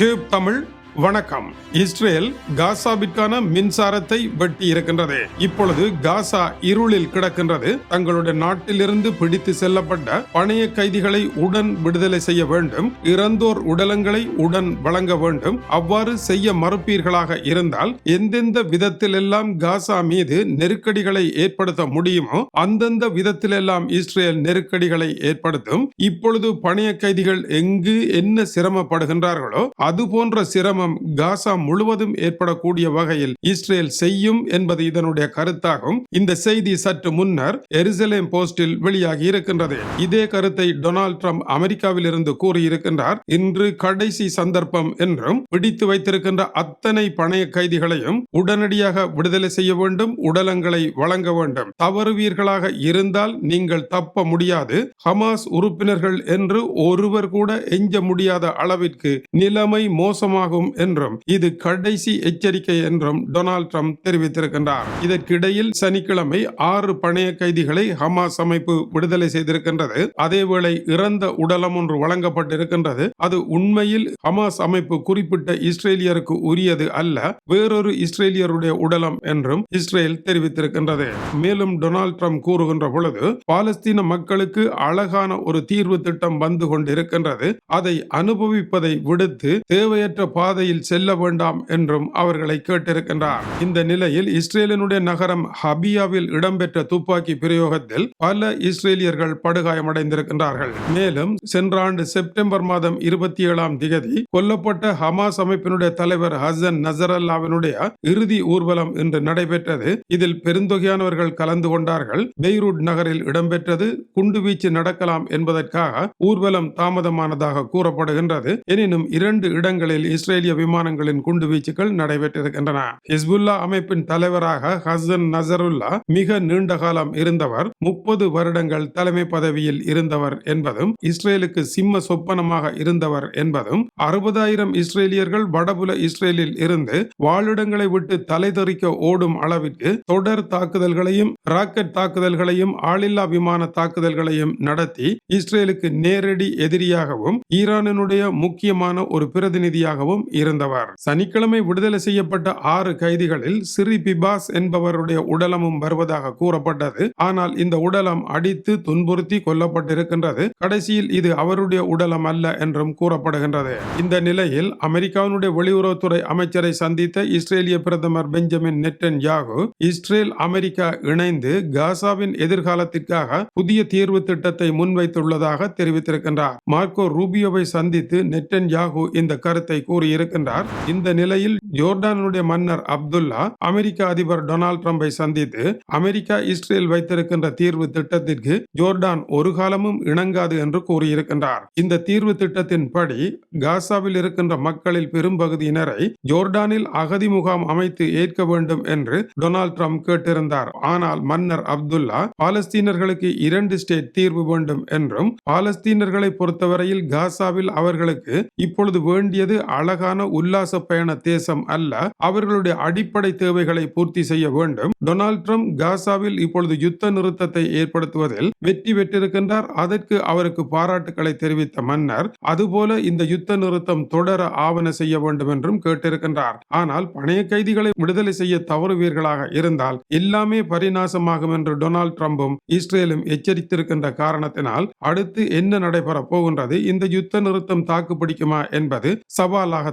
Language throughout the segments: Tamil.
டியூப் தமிழ் வணக்கம். இஸ்ரேல் காசாவிற்கான மின்சாரத்தை வெட்டி இருக்கின்றது. இப்பொழுது காசா இருளில் கிடக்கின்றது. தங்களுடைய நாட்டிலிருந்து பிடித்து செல்லப்பட்ட பணைய கைதிகளை உடன் விடுதலை செய்ய வேண்டும். இறந்தோர் உடலங்களை உடன் வழங்க வேண்டும். அவ்வாறு செய்ய மறுப்பீர்களாக இருந்தால் எந்தெந்த விதத்திலெல்லாம் காசா மீது நெருக்கடிகளை ஏற்படுத்த முடியுமோ அந்தந்த விதத்திலெல்லாம் இஸ்ரேல் நெருக்கடிகளை ஏற்படுத்தும். இப்பொழுது பணைய கைதிகள் எங்கு என்ன சிரமப்படுகின்றார்களோ அது போன்ற சிரம சிரமம் காசா முழுவதும் ஏற்படக்கூடிய வகையில் இஸ்ரேல் செய்யும் என்பது இதனுடைய கருத்தாகும். இந்த செய்தி சற்று முன்னர் எருசலேம் போஸ்டில் வெளியாகி இருக்கின்றது. இதே கருத்தை டொனால்ட் ட்ரம்ப் அமெரிக்காவில் இருந்து கூறியிருக்கின்றார். இன்று கடைசி சந்தர்ப்பம் என்றும் பிடித்து வைத்திருக்கின்ற அத்தனை பணைய கைதிகளையும் உடனடியாக விடுதலை செய்ய வேண்டும் உடலங்களை வழங்க வேண்டும். தவறுவீர்களாக இருந்தால் நீங்கள் தப்ப முடியாது. ஹமாஸ் உறுப்பினர்கள் என்று ஒருவர் கூட எஞ்ச முடியாத அளவிற்கு நிலைமை மோசமாகும் என்றும் இது கடைசி எச்சரிக்கை என்றும் டொனால்ட் ட்ரம்ப் தெரிவித்திருக்கின்றார். இதற்கிடையில் சனிக்கிழமை ஆறு பணைய கைதிகளை ஹமாஸ் அமைப்பு விடுதலை செய்திருக்கின்றது. அதேவேளை இறந்த உடலம் ஒன்று வழங்கப்பட்டிருக்கின்றது. அது உண்மையில் ஹமாஸ் அமைப்பு குறிப்பிட்ட இஸ்ரேலியருக்கு உரியது அல்ல வேறொரு இஸ்ரேலியருடைய உடலம் என்றும் இஸ்ரேல் தெரிவித்திருக்கின்றது. மேலும் டொனால்ட் ட்ரம்ப் கூறுகின்ற பொழுது பாலஸ்தீன மக்களுக்கு அழகான ஒரு தீர்வு திட்டம் வந்து கொண்டிருக்கின்றது. அதை அனுபவிப்பதை விடுத்து தேவையற்ற பாதை பாதையில் செல்ல வேண்டாம் என்றும் அவர்களை கேட்டிருக்கின்றார். இந்த நிலையில் இஸ்ரேலினுடைய நகரம் ஹபியாவில் இடம்பெற்ற துப்பாக்கி பிரயோகத்தில் பல இஸ்ரேலியர்கள் படுகாயமடைந்திருக்கின்றார்கள். மேலும் சென்ற ஆண்டு செப்டம்பர் மாதம் இருபத்தி ஏழாம் திகதி கொல்லப்பட்ட ஹமாஸ் அமைப்பினுடைய தலைவர் ஹசன் நசரல்லாவினுடைய இறுதி ஊர்வலம் இன்று நடைபெற்றது. இதில் பெருந்தொகையானவர்கள் கலந்து கொண்டார்கள். பெய்ரூட் நகரில் இடம்பெற்றது. குண்டுவீச்சு நடக்கலாம் என்பதற்காக ஊர்வலம் தாமதமானதாக கூறப்படுகின்றது. எனினும் இரண்டு இடங்களில் இஸ்ரேலிய விமானங்களின் குண்டுவீச்சுகள் நடைபெற்றிருக்கின்றன. ஹிஸ்புல்லா அமைப்பின் தலைவராக ஹசன் நசருல்லா மிக நீண்ட காலம் இருந்தவர் முப்பது வருடங்கள் தலைமை பதவியில் இருந்தவர் என்பதும் இஸ்ரேலுக்கு சிம்ம சொப்பனமாக இருந்தவர் என்பதும் அறுபதாயிரம் இஸ்ரேலியர்கள் வடபுல இஸ்ரேலில் இருந்து வாழிடங்களை விட்டு தலைதெறிக்க ஓடும் அளவிற்கு தொடர் தாக்குதல்களையும் ராக்கெட் தாக்குதல்களையும் ஆளில்லா விமான தாக்குதல்களையும் நடத்தி இஸ்ரேலுக்கு நேரடி எதிரியாகவும் ஈரானினுடைய முக்கியமான ஒரு பிரதிநிதியாகவும் இருந்தவர். சனிக்கிழமை விடுதலை செய்யப்பட்ட ஆறு கைதிகளில் சிறி பிபாஸ் என்பவருடைய உடலமும் வருவதாக கூறப்பட்டது. ஆனால் இந்த உடலம் அடித்து துன்புறுத்தி கொல்லப்பட்டிருக்கின்றது. கடைசியில் இது அவருடைய உடலம் அல்ல என்றும் கூறப்படுகின்றது. இந்த நிலையில் அமெரிக்காவினுடைய வெளியுறவுத்துறை அமைச்சரை சந்தித்த இஸ்ரேலிய பிரதமர் Benjamin Netanyahu Israel America இணைந்து காசாவின் எதிர்காலத்திற்காக புதிய தீர்வு திட்டத்தை முன்வைத்துள்ளதாக தெரிவித்திருக்கின்றார். மார்க்கோ ரூபியோவை சந்தித்து நெட்டன் யாகு இந்த கருத்தை இருக்கின்றார். இந்த நிலையில் ஜோர்டானுடைய மன்னர் அப்துல்லா அமெரிக்க அதிபர் டொனால்ட் ட்ரம்பை சந்தித்து அமெரிக்கா இஸ்ரேல் வைத்திருக்கின்ற தீர்வு திட்டத்திற்கு ஜோர்டான் ஒரு காலமும் இணங்காது என்று கூறியிருக்கின்றார். இந்த தீர்வு திட்டத்தின் படி காசாவில் இருக்கின்ற மக்களில் பெரும்பகுதியினரை ஜோர்டானில் அகதி முகாம் அமைத்து ஏற்க வேண்டும் என்று டொனால்ட் ட்ரம்ப் கேட்டிருந்தார். ஆனால் மன்னர் அப்துல்லா பாலஸ்தீனர்களுக்கு இரண்டு ஸ்டேட் தீர்வு வேண்டும் என்றும் பாலஸ்தீனர்களை பொறுத்தவரையில் காசாவில் அவர்களுக்கு இப்பொழுது வேண்டியது அழகான உல்லாச பயண தேசம் அல்ல. அவர்களுடைய அடிப்படை தேவைகளை பூர்த்தி செய்ய வேண்டும். டொனால்ட் ட்ரம்ப் காசாவில் இப்பொழுது யுத்த நிறுத்தத்தை ஏற்படுத்துவதில் வெற்றி பெற்றிருக்கின்றார். அதற்கு அவருக்கு பாராட்டுக்களை தெரிவித்த மன்னர் அதுபோல இந்த யுத்த நிறுத்தம் தொடர ஆவண செய்ய வேண்டும் என்றும் கேட்டிருக்கின்றார். ஆனால் பணைய கைதிகளை விடுதலை செய்ய தவறுவீர்களாக இருந்தால் எல்லாமே பரிநாசமாகும் என்று டொனால்ட் ட்ரம்பும் இஸ்ரேலும் எச்சரித்திருக்கின்ற காரணத்தினால் அடுத்து என்ன நடைபெறப் போகின்றது? இந்த யுத்த நிறுத்தம் தாக்கு பிடிக்குமா என்பது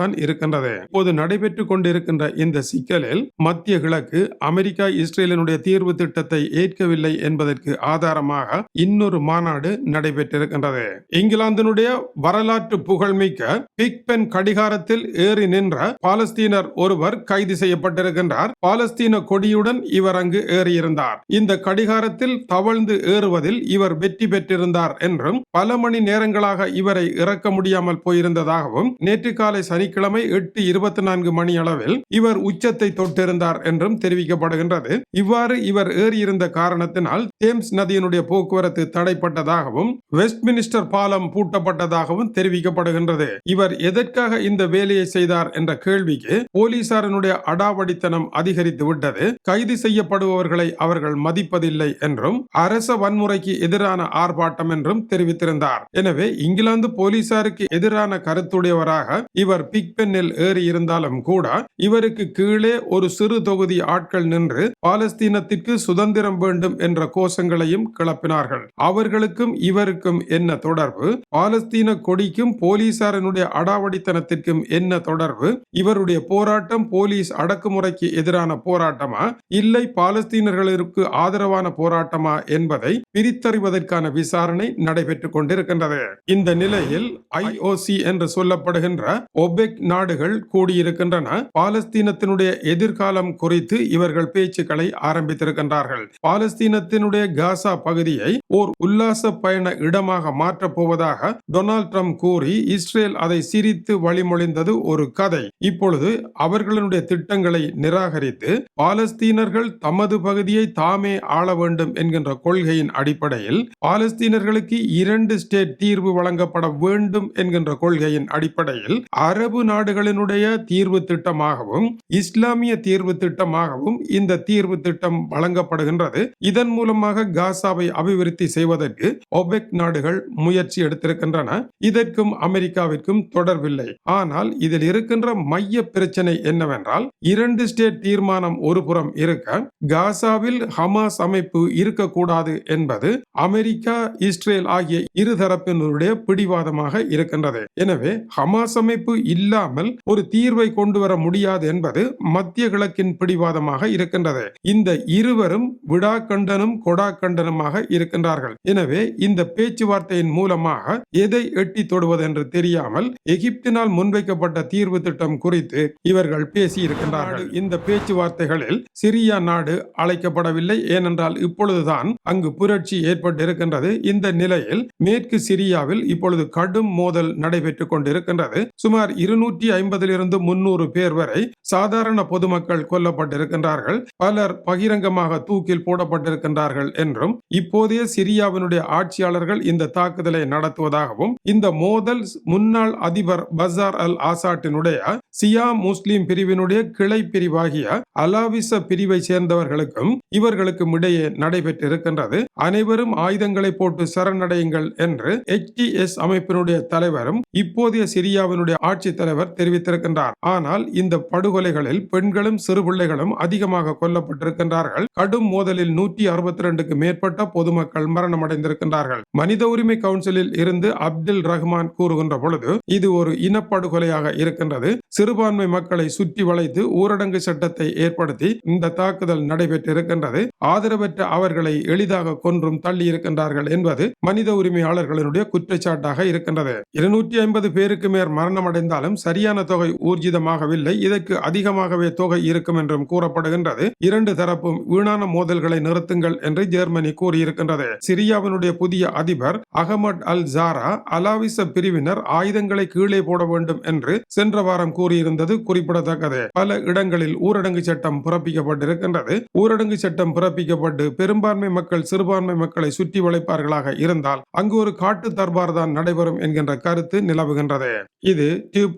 தான் இருக்கின்றது. இப்போது நடைபெற்றுக் கொண்டிருக்கின்ற இந்த சிக்கலில் மத்திய கிழக்கு அமெரிக்கா இஸ்ரேலினுடைய தீர்வு திட்டத்தை ஏற்கவில்லை என்பதற்கு ஆதாரமாக இன்னொரு மாநாடு நடைபெற்றிருக்கின்றது. இங்கிலாந்தினுடைய வரலாற்று புகழ்மிக்க பிக் பென் கடிகாரத்தில் ஏறி நின்ற பாலஸ்தீனர் ஒருவர் கைது செய்யப்பட்டிருக்கின்றார். பாலஸ்தீன கொடியுடன் இவர் அங்கு ஏறியிருந்தார். இந்த கடிகாரத்தில் தவழ்ந்து ஏறுவதில் இவர் வெற்றி பெற்றிருந்தார் என்றும் பல மணி நேரங்களாக இவரை இறக்க முடியாமல் போயிருந்ததாகவும் நேற்று காலை சனி சனிக்கிழமை எட்டு இருபத்தி நான்கு மணி அளவில் இவர் உச்சத்தை தொட்டிருந்தார் என்றும் தெரிவிக்கப்படுகின்றது. இவ்வாறு இவர் ஏறியிருந்த காரணத்தினால் தேம்ஸ் நதியினுடைய போக்குவரத்து தடைப்பட்டதாகவும் வெஸ்ட்மினிஸ்டர் பாலம் பூட்டப்பட்டதாகவும் தெரிவிக்கப்படுகின்றது. இவர் எதற்காக இந்த வேலையை செய்தார் என்ற கேள்விக்கு போலீசாரனுடைய அடாவடித்தனம் அதிகரித்து விட்டது. கைது செய்யப்படுபவர்களை அவர்கள் மதிப்பதில்லை என்றும் அரச வன்முறைக்கு எதிரான ஆர்ப்பாட்டம் என்றும் தெரிவித்திருந்தார். எனவே இங்கிலாந்து போலீசாருக்கு எதிரான கருத்துடையவராக இவர் பி. பிக்பென்னில் ஏறி இருந்தாலும் கூட இவருக்கு கீழே ஒரு சிறு தொகுதி ஆட்கள் நின்று பாலஸ்தீனத்திற்கு சுதந்திரம் வேண்டும் என்ற கோஷங்களையும் கிளப்பினார்கள். அவர்களுக்கும் இவருக்கும் என்ன தொடர்பு? பாலஸ்தீன கொடிக்கும் போலீசாரனுடைய அடாவடித்தனத்திற்கும் என்ன தொடர்பு? இவருடைய போராட்டம் போலீஸ் அடக்குமுறைக்கு எதிரான போராட்டமா? இல்லை பாலஸ்தீனர்களுக்கு ஆதரவான போராட்டமா என்பதை பிரித்தறிவதற்கான விசாரணை நடைபெற்றுக் கொண்டிருக்கின்றது. இந்த நிலையில் ஐஓசி என்று சொல்லப்படுகின்ற ஒபெக் நாடுகள் கூடியிருக்கின்றன. பாலஸ்தீனத்தினுடைய எதிர்காலம் குறித்து இவர்கள் பேச்சுக்களை ஆரம்பித்திருக்கின்றார்கள். பாலஸ்தீனத்தினுடைய காசா பகுதியை ஓர் உல்லாச பயண இடமாக மாற்றப் போவதாக டொனால்ட் ட்ரம்ப் கூறி இஸ்ரேல் அதை சிரித்து வழிமொழிந்தது ஒரு கதை. இப்பொழுது அவர்களுடைய திட்டங்களை நிராகரித்து பாலஸ்தீனர்கள் தமது பகுதியை தாமே ஆள வேண்டும் என்கின்ற கொள்கையின் அடிப்படையில் பாலஸ்தீனர்களுக்கு இரண்டு ஸ்டேட் தீர்வு வழங்கப்பட வேண்டும் என்கின்ற கொள்கையின் அடிப்படையில் அரபு நாடுகளினுடைய தீர்வு திட்டமாகவும் இஸ்லாமிய தீர்வு திட்டமாகவும் இந்த தீர்வு திட்டம் வழங்கப்படுகின்றது. இதன் மூலமாக காசாவை அபிவிருத்தி செய்வதற்கு ஒபெக் நாடுகள் முயற்சி எடுத்திருக்கின்றன. இதற்கும் அமெரிக்காவிற்கும் தொடர்பில்லை. ஆனால் இதில் இருக்கின்ற மைய பிரச்சனை என்னவென்றால் இரண்டு ஸ்டேட் தீர்மானம் ஒரு புறம் இருக்க காசாவில் ஹமாஸ் அமைப்பு இருக்கக்கூடாது என்பது அமெரிக்கா இஸ்ரேல் ஆகிய இருதரப்பினருடைய பிடிவாதமாக இருக்கின்றது. எனவே ஹமாஸ் அமைப்பு இல்லை இல்லாமல் ஒரு தீர்வை கொண்டு வர முடியாது என்பது மத்திய கிழக்கின் பிடிவாதமாக இருக்கின்றது. இந்த இருவரும் விடாக்கண்டனும் கொடாக்கண்டனுமாக இருக்கின்றார்கள். எனவே இந்த பேச்சுவார்த்தையின் மூலமாக எதை எட்டி தொடுவது என்று தெரியாமல் எகிப்தினால் முன்வைக்கப்பட்ட தீர்வு திட்டம் குறித்து இவர்கள் பேசி இருக்கின்றார்கள் இந்த பேச்சுவார்த்தைகளில் சிரியா நாடு அழைக்கப்படவில்லை. ஏனென்றால் இப்பொழுதுதான் அங்கு புரட்சி ஏற்பட்டிருக்கின்றது. இந்த நிலையில் மேற்கு சிரியாவில் இப்பொழுது கடும் மோதல் நடைபெற்றுக் கொண்டிருக்கின்றது. சுமார் இரு இருநூற்றி ஐம்பதிலிருந்து முன்னூறு பேர் வரை சாதாரண பொதுமக்கள் கொல்லப்பட்டிருக்கின்றார்கள். பலர் பகிரங்கமாக தூக்கில் போடப்பட்டிருக்கின்றார்கள் என்றும் இப்போதே சிரியாவினுடைய ஆட்சியாளர்கள் இந்த தாக்குதலை நடத்துவதாகவும் இந்த மோதல் முன்னாள் அதிபர் பசார் அல் ஆசாட்டினுடைய சியா முஸ்லிம் பிரிவினுடைய கிளை பிரிவாகிய அலாவிச பிரிவை சேர்ந்தவர்களுக்கும் இவர்களுக்கும் இடையே நடைபெற்றிருக்கின்றது. அனைவரும் ஆயுதங்களை போட்டு சரணடையுங்கள் என்று எச் அமைப்பினுடைய தலைவரும் இப்போதைய சிரியாவினுடைய ஆட்சி தலைவர் தெரிவித்திருக்கின்றார். ஆனால் இந்த படுகொலைகளில் பெண்களும் சிறுபிள்ளைகளும் அதிகமாக கொல்லப்பட்டிருக்கின்றார்கள். கடும் மோதலில் நூற்றி அறுபத்தி ரெண்டுக்கு மேற்பட்ட பொதுமக்கள் மரணமடைந்திருக்கின்றார்கள். மனித உரிமை கவுன்சிலில் இருந்து அப்துல் ரஹ்மான் கூறுகின்ற பொழுது இது ஒரு இனப்படுகொலையாக இருக்கின்றது. சிறுபான்மை மக்களை சுற்றி வளைத்து ஊரடங்கு சட்டத்தை ஏற்படுத்தி இந்த தாக்குதல் நடைபெற்றிருக்கின்றது. ஆதரவற்ற அவர்களை எளிதாக கொன்றும் தள்ளி இருக்கின்றார்கள் என்பது மனித உரிமையாளர்களுடைய குற்றச்சாட்டாக இருக்கின்றது. இருநூற்றி ஐம்பது பேருக்கு மேல் மரணமடைந்தாலும் அடைந்தாலும் சரியான தொகை ஊர்ஜிதமாகவில்லை. இதற்கு அதிகமாகவே தொகை இருக்கும் என்றும் கூறப்படுகின்றது. இரண்டு தரப்பும் வீணான மோதல்களை நிறுத்துங்கள் என்று ஜெர்மனி கூறியிருக்கின்றது. சிரியாவினுடைய புதிய அதிபர் அகமட் அல் ஜாரா அலாவிச பிரிவினர் ஆயுதங்களை கீழே போட வேண்டும் என்று சென்ற வாரம் கூறியிருந்தது குறிப்பிடத்தக்கது. பல இடங்களில் ஊரடங்கு சட்டம் பிறப்பிக்கப்பட்டிருக்கின்றது. ஊரடங்கு சட்டம் பிறப்பிக்கப்பட்டு பெரும்பான்மை மக்கள் சிறுபான்மை மக்களை சுற்றி வளைப்பார்களாக இருந்தால் அங்கு ஒரு காட்டு தர்பார் தான் நடைபெறும் என்கின்ற கருத்து நிலவுகின்றது. இது டியூப்